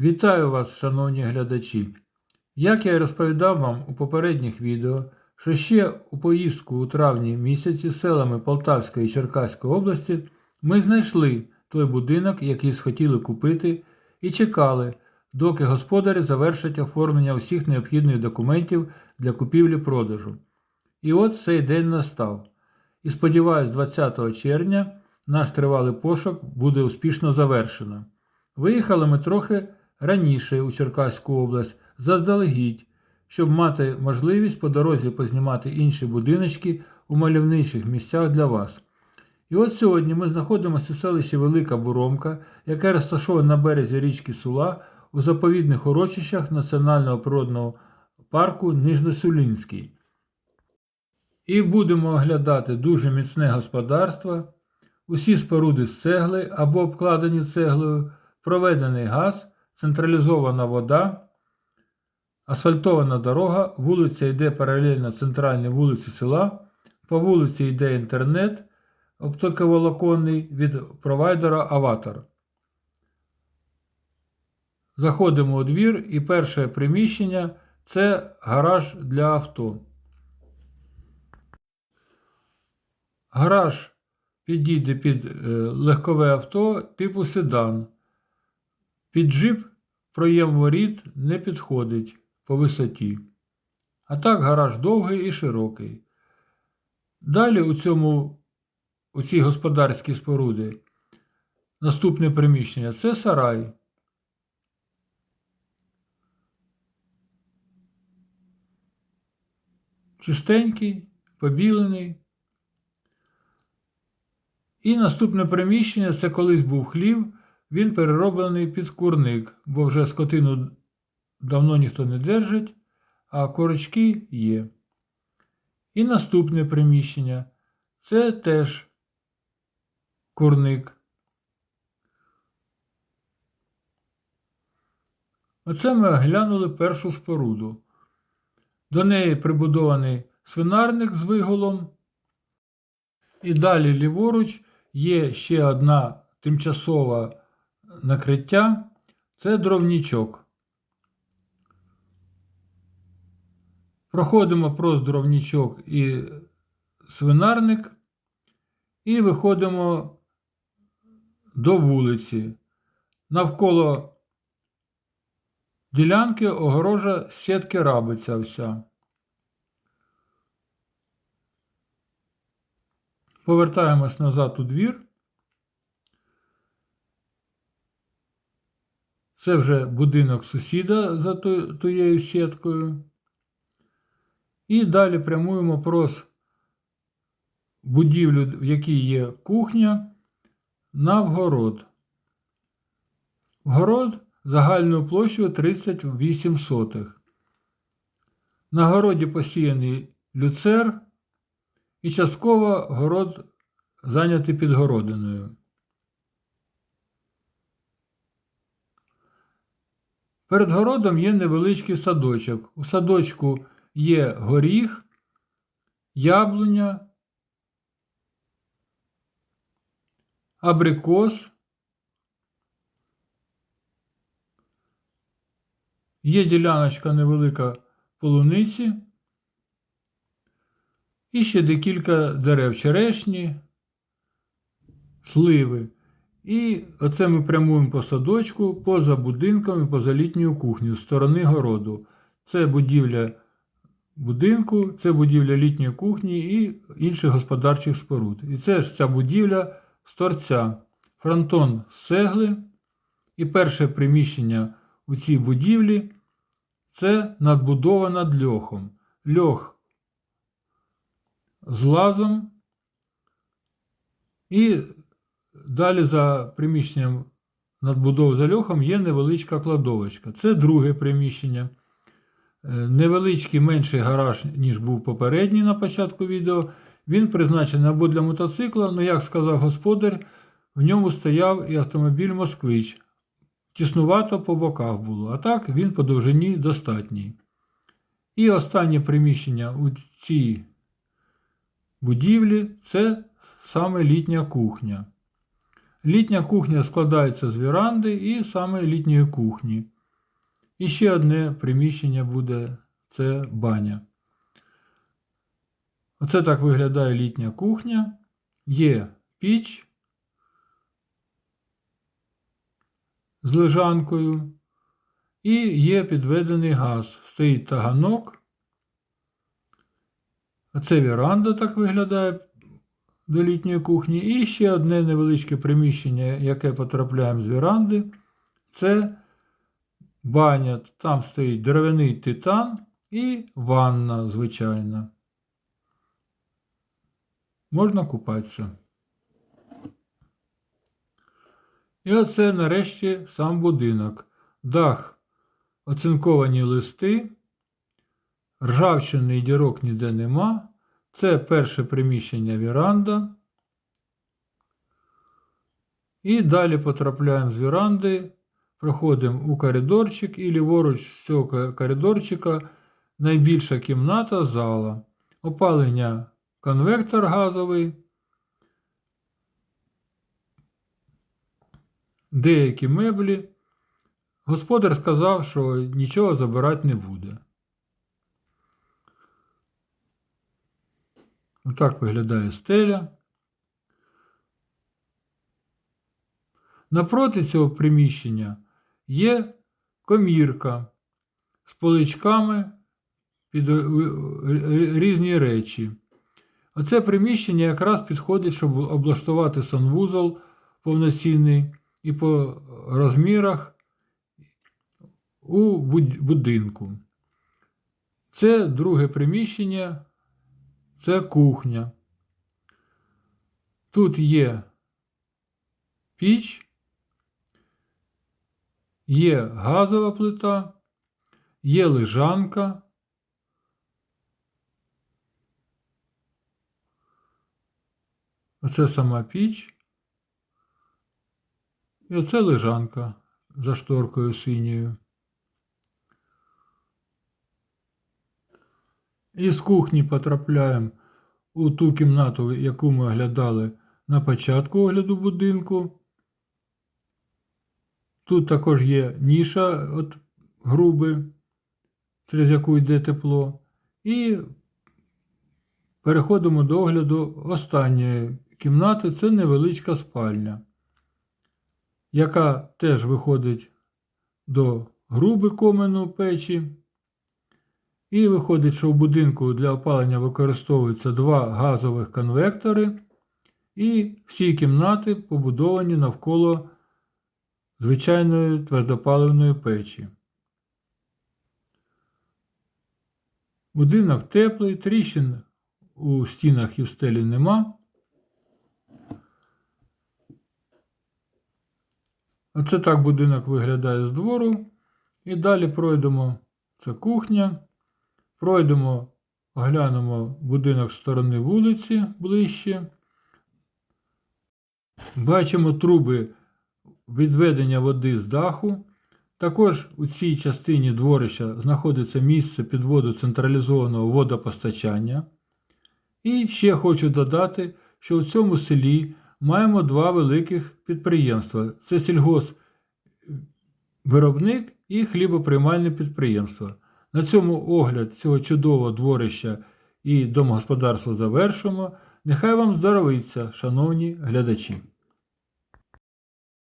Вітаю вас, шановні глядачі! Як я і розповідав вам у попередніх відео, що ще у поїздку у травні місяці селами Полтавської і Черкаської області ми знайшли той будинок, який схотіли купити, і чекали, доки господарі завершать оформлення усіх необхідних документів для купівлі-продажу. І от цей день настав. І сподіваюсь, 20 червня наш тривалий пошук буде успішно завершено. Виїхали ми трохи раніше у Черкаську область, заздалегідь, щоб мати можливість по дорозі познімати інші будиночки у мальовничих місцях для вас. І от сьогодні ми знаходимося у селищі Велика Буромка, яке розташоване на березі річки Сула у заповідних урочищах Національного природного парку Нижньосулінський. І будемо оглядати дуже міцне господарство, усі споруди з цегли або обкладені цеглою, проведений газ, централізована вода, асфальтована дорога, вулиця йде паралельно центральній вулиці села, по вулиці йде інтернет, оптиковолоконний від провайдера Аватар. Заходимо у двір і перше приміщення це гараж для авто. Гараж підійде під е, легкове авто типу седан. Під джип проєм воріт не підходить по висоті. А так гараж довгий і широкий. Далі у, цьому, у цій господарській споруді наступне приміщення це сарай. Чистенький, побілений. І наступне приміщення це колись був хлів, він перероблений під курник, бо вже скотину давно ніхто не держить, а корочки є. І наступне приміщення це теж курник. Оце ми оглянули першу споруду. До неї прибудований свинарник з виголом. І далі ліворуч є ще одна тимчасова накриття це дровнічок. Проходимо прост дровнічок і свинарник, і виходимо до вулиці. Навколо ділянки огорожа сітки рабиця вся. Повертаємось назад у двір. Це вже будинок сусіда за тією сіткою. І далі прямуємо прос будівлю, в якій є кухня, на вгород. Вгород загальною площею 38 сотих. На городі посіяний люцер і частково город зайнятий підгородиною. Перед городом є невеличкий садочок. У садочку є горіх, яблуня, абрикос. Є діляночка невелика полуниці. І ще декілька дерев черешні, сливи. І оце ми прямуємо по садочку, поза будинком і поза літньою кухнею з сторони городу. Це будівля будинку, це будівля літньої кухні і інших господарчих споруд. І це ж ця будівля з торця. Фронтон з цегли. І перше приміщення у цій будівлі це надбудова над льохом. Льох з лазом. І далі за приміщенням надбудови за льохом є невеличка кладовочка. Це друге приміщення. Е, Невеличкий менший гараж, ніж був попередній на початку відео. Він призначений або для мотоцикла, але, як сказав господар, в ньому стояв і автомобіль Москвич. Тіснувато по боках було, а так він по довжині достатній. І останнє приміщення у цій будівлі це саме літня кухня. Літня кухня складається з віранди і саме літньої кухні. І ще одне приміщення буде це баня. Оце так виглядає літня кухня. Є піч з лежанкою. І є підведений газ. Стоїть таганок. А це віранда так виглядає до літньої кухні. І ще одне невеличке приміщення, яке потрапляємо з віранди. Це баня. Там стоїть дерев'яний титан і ванна звичайна. Можна купатися. І оце нарешті сам будинок. Дах, оцинковані листи, ржавчини і дірок ніде нема. Це перше приміщення віранда. І далі потрапляємо з віранди, проходимо у коридорчик і ліворуч з цього коридорчика найбільша кімната зала. Опалення конвектор газовий. Деякі меблі. Господар сказав, що нічого забирати не буде. Отак виглядає стеля. Напроти цього приміщення є комірка з поличками під різні речі. Оце приміщення якраз підходить, щоб облаштувати санвузол повноцінний і по розмірах у будинку. Це друге приміщення, це кухня. Тут є піч, є газова плита, є лежанка. Оце сама піч. І оце лежанка за шторкою синьою. І з кухні потрапляємо у ту кімнату, яку ми оглядали на початку огляду будинку. Тут також є ніша от груби, через яку йде тепло. І переходимо до огляду останньої кімнати це невеличка спальня, яка теж виходить до груби комену печі. І виходить, що в будинку для опалення використовуються два газових конвектори, і всі кімнати побудовані навколо звичайної твердопаливної печі. Будинок теплий, тріщин у стінах і в стелі нема. Оце так будинок виглядає з двору. І далі пройдемо це кухня. Пройдемо, оглянемо будинок з сторони вулиці ближче. Бачимо труби відведення води з даху. Також у цій частині дворища знаходиться місце підводу централізованого водопостачання. І ще хочу додати, що в цьому селі маємо два великих підприємства: це сільгоспвиробник і хлібоприймальне підприємство. На цьому огляд цього чудового дворища і домогосподарства завершимо. Нехай вам здоровиться, шановні глядачі!